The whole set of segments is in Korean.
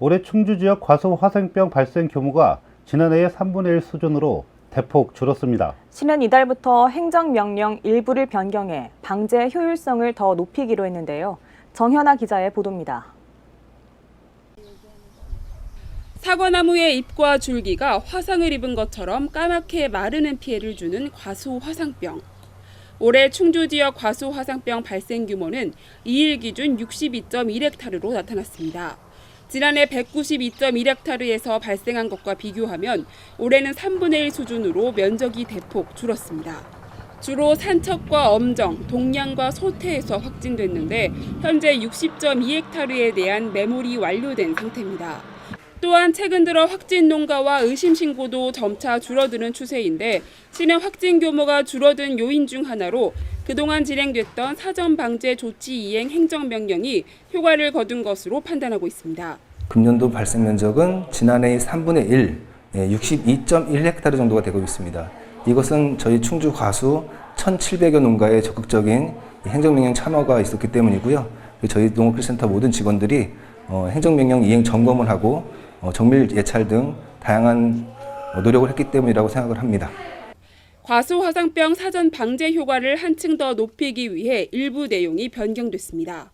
올해 충주 지역 과수 화생병 발생 규모가 지난해의 3분의 1 수준으로 대폭 줄었습니다. 시는 이달부터 행정명령 일부를 변경해 방제 효율성을 더 높이기로 했는데요. 정현아 기자의 보도입니다. 사과나무의 잎과 줄기가 화상을 입은 것처럼 까맣게 마르는 피해를 주는 과수 화상병. 올해 충주 지역 과수 화상병 발생 규모는 2일 기준 62.1헥타르로 나타났습니다. 지난해 192.1헥타르에서 발생한 것과 비교하면 올해는 3분의 1 수준으로 면적이 대폭 줄었습니다. 주로 산척과 엄정, 동양과 소태에서 확진됐는데 현재 60.2헥타르에 대한 매몰이 완료된 상태입니다. 또한 최근 들어 확진 농가와 의심 신고도 점차 줄어드는 추세인데 시는 확진 규모가 줄어든 요인 중 하나로 그동안 진행됐던 사전 방제 조치 이행 행정 명령이 효과를 거둔 것으로 판단하고 있습니다. 금년도 발생 면적은 지난해의 3분의 1, 62.1헥타르 정도가 되고 있습니다. 이것은 저희 충주 과수 1,700여 농가의 적극적인 행정명령 참여가 있었기 때문이고요. 저희 농업기술센터 모든 직원들이 어, 행정명령 이행 점검을 하고 어, 정밀 예찰 등 다양한 어, 노력을 했기 때문이라고 생각을 합니다. 과수 화상병 사전 방제 효과를 한층 더 높이기 위해 일부 내용이 변경됐습니다.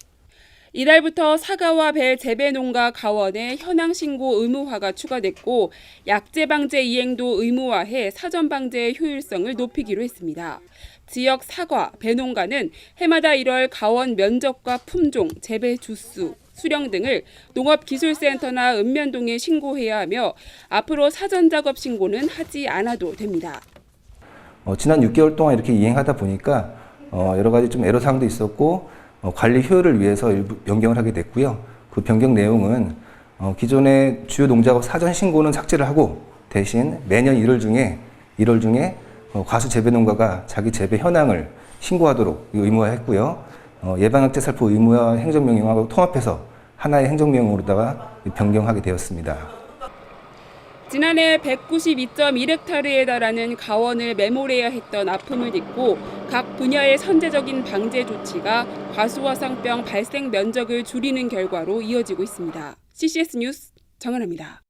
이달부터 사과와 배 재배 농가 가원에 현황 신고 의무화가 추가됐고 약재 방제 이행도 의무화해 사전 방제의 효율성을 높이기로 했습니다. 지역 사과, 배 농가는 해마다 1월 가원 면적과 품종, 재배 주수, 수령 등을 농업기술센터나 읍면동에 신고해야 하며 앞으로 사전 작업 신고는 하지 않아도 됩니다. 어, 지난 6개월 동안 이렇게 이행하다 보니까 어, 여러 가지 좀 애로사항도 있었고 어, 관리 효율을 위해서 일부 변경을 하게 됐고요. 그 변경 내용은 어, 기존의 주요 농작업 사전 신고는 삭제를 하고 대신 매년 1월 중에 1월 중에 어, 과수 재배 농가가 자기 재배 현황을 신고하도록 의무화했고요. 어, 예방약제 살포 의무화 행정명령하고 통합해서 하나의 행정명령으로다가 변경하게 되었습니다. 지난해 192.1헥타르에 달하는 가원을 매몰해야 했던 아픔을 딛고 각 분야의 선제적인 방제 조치가 과수화상병 발생 면적을 줄이는 결과로 이어지고 있습니다. CCS 뉴스 정은아입니다.